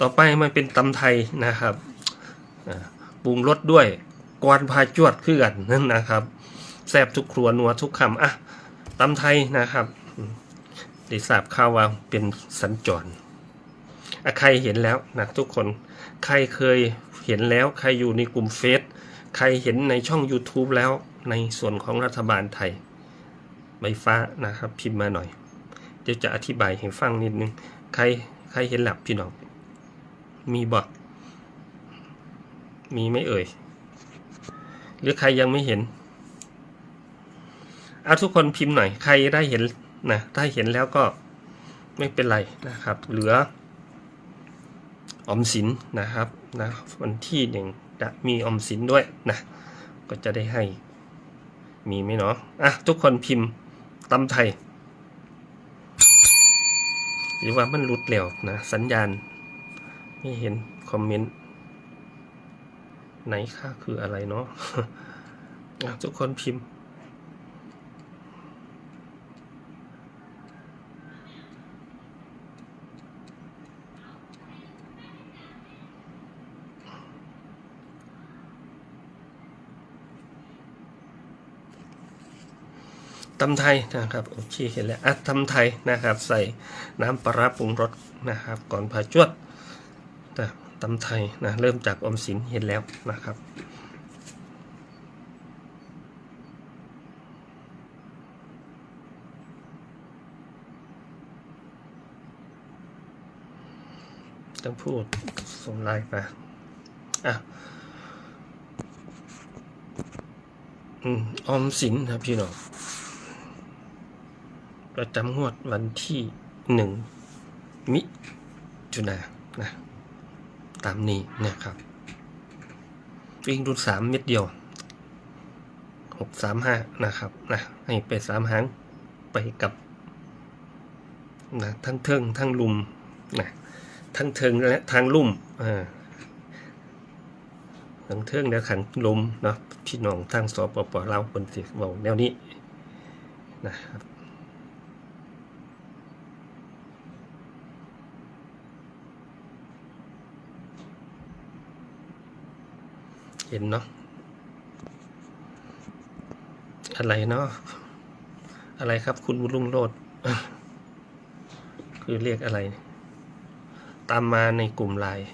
ต่อไปมันเป็นตำไทยนะครับปรุงรสด้วยกวนพาจวดคือกันนั่นนะครับแซบทุกครัวนัวทุกคำอะตำไทยนะครับได้ทราบข่าวว่าเป็นสัญจรอใครเห็นแล้วนะทุกคน ใครเคยเห็นแล้วใครอยู่ในกลุ่มเฟซใครเห็นในช่อง YouTube แล้วในส่วนของรัฐบาลไทยใบฟ้านะครับ พิมพ์มาหน่อย เดี๋ยวจะอธิบายให้ฟังนิดนึง ใครใครเห็นหลับพี่น้อง มีบอกมีไม่เอ่ย หรือใครยังไม่เห็นเอาทุกคนพิมพ์หน่อย ใครได้เห็นนะถ้าเห็นแล้วก็ไม่เป็นไรนะครับ เหลืออมสินนะครับนะวันที่หนึ่งจะมีอมสินด้วยนะก็จะได้ให้มีไหมเนาะอะทุกคนพิมพ์ตำไทย หรือว่ามันหลุดแล้วนะสัญญาณ ไม่เห็นคอมเมนต์ไหนค่าคืออะไรเนาะทุกคนพิมพ์ ตำไทยนะครับ โอเคเห็นแล้วอะตำไทยนะครับ ใส่น้ำปลาร้าปรุงรสนะครับ ก่อนพาจวด ตำไทยนะเริ่มจากอมสินเห็นแล้วนะครับต้องพูดส่งไลน์มาอะอออมสินครับพี่น้องประจำงวดวันที่หนึ่งมิถุนายนนะ ตามนี้นะครับวิ่งรุ่นสามเม็ดเดียวหกสามห้านะครับนะให้ไปสามหางไปกับนะทั้งเทิงทั้งลุมนะทั้งเทิงและทางลุ่มอ่าทั้งเทิงและขังลุมเนาะพี่น้องทางสปปเราวคนสิเบาแนวนี้นะครับ เห็นเนาะอะไรเนาะอะไรครับ คุณบุญลุงโลดคือเรียกอะไร ตามมาในกลุ่มไลน์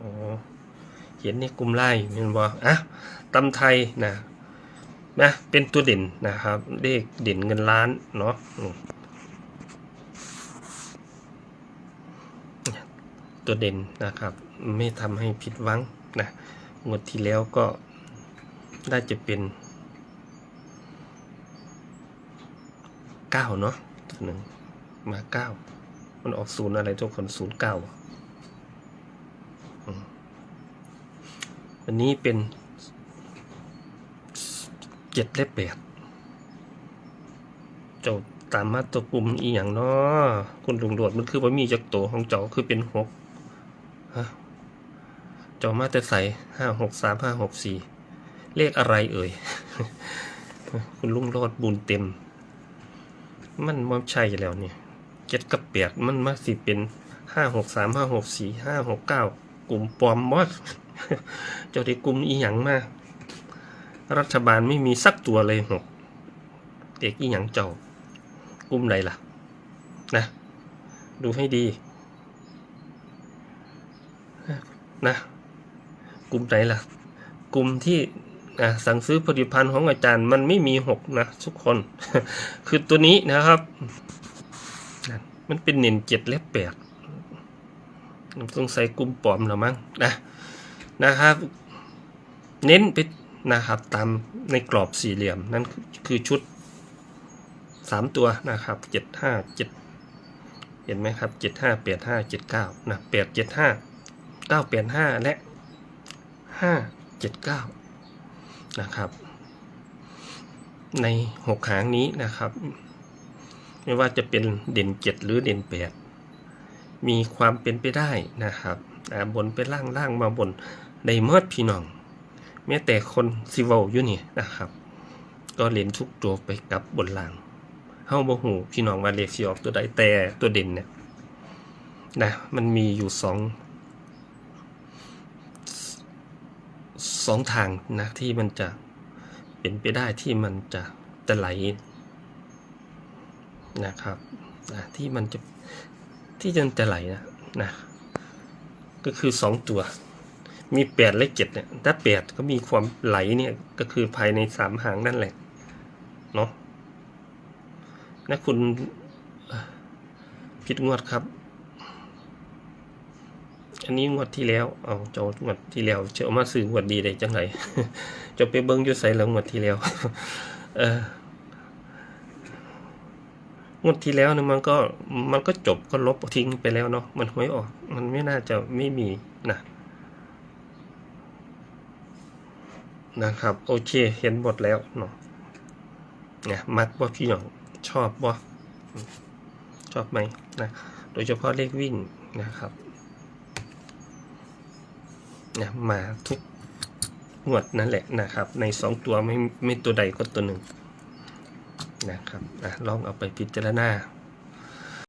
อ๋อเห็นในกลุ่มไลน์เห็นบ่อะตำไทยนะนะเป็นตัวเด่นนะครับเลขเด่นเงินล้านเนาะอืม ตัวเด่นนะครับ ไม่ทำให้ผิดหวังนะงวดที่แล้วก็ได้จะเป็นเก้าเนาะตัวหนึ่งมาเก้ามันออกศูนย์อะไรทุกคนศูนย์เก้าอันนี้เป็นเจ็ดและแปดเจ้าตามมาตัวปุ่มอีหยังเนาะคุณลุงโดดมันคือว่ามีจักตัวของเจ้าคือเป็นหก ฮะเจ้ามาแต่ใส่ห้าหกสามห้าหกสี่เลขอะไรเอ่ย คุณลุงโลดบุญเต็ม มันมันใช่แล้วเนี่ยเจ็ดกับแปดมันมาสิเป็นห้าหกสามห้าหกสี่ห้าหกเก้ากลุ่มปลอมมอดเจ้าได้กลุ่มอีหยังมาก รัฐบาลไม่มีสักตัวเลยหกเด็กอีหยังเจ้ากลุ่มไหนล่ะ นะ ดูให้ดี นะกลุ่มไหนล่ะ กลุ่มที่สั่งซื้อผลิตภัณฑ์ของอาจารย์มันไม่มีหกนะทุกคน คือตัวนี้นะครับ มันเป็นเน้นเจ็ดและแปดต้องใส่กลุ่มปลอมแล้วมั้งนะนะครับ เน้นไปนะครับตามในกรอบสี่เหลี่ยม นั่นคือชุดสามตัวนะครับเจ็ดห้าเจ็ดเห็นไหมครับเจ็ดห้าแปดห้าเจ็ดเก้านะแปดเจ็ดห้า เก้าแปดห้าและห้าเจ็ดเก้านะครับ ในหกหางนี้นะครับ ไม่ว่าจะเป็นเด่นเจ็ดหรือเด่นแปดมีความเป็นไปได้นะครับบนไปล่างล่างมาบนในเมื่อพี่น้อง แม้แต่คนซิเวลอยู่นี่นะครับ ก็เล่นทุกตัวไปกับบนล่างเฮ้าบ่หูพี่น้องว่าเลขสิออกตัวใดแต่ตัวเด่นเนี่ยนะมันมีอยู่สอง สองทางนะที่มันจะเป็นไปได้ที่มันจะจะไหลนะครับนะที่มันจะที่จะจะไหลนะนะก็คือสองตัว มีแปดและเจ็ดเนี่ยถ้าแปดก็มีความไหลเนี่ยก็คือภายในสามหางนั่นแหละเนาะนะคุณผิดงวดครับ อันนี้งวดที่แล้วเอาเจ้างวดที่แล้วเจ้ามาซื้องวดดีได้จังไหนจะไปเบิ้งยู่ใส่แล้วงวดที่แล้ว เอองวดที่แล้วเนี่ยมันก็มันก็จบก็ลบทิ้งไปแล้วเนาะมันหวยออก มันไม่น่าจะไม่มีนะนะครับ โอเคเห็นหมดแล้วเนาะเนี่ยมักว่าพี่น้องชอบว่าชอบไหมนะโดยเฉพาะเลขวิ่งนะครับ นะมาทุกงวดนั่นแหละนะครับ ในสองตัวไม่ไม่ตัวใดก็ตัวหนึ่งนะครับอะลองเอาไปพิจารณา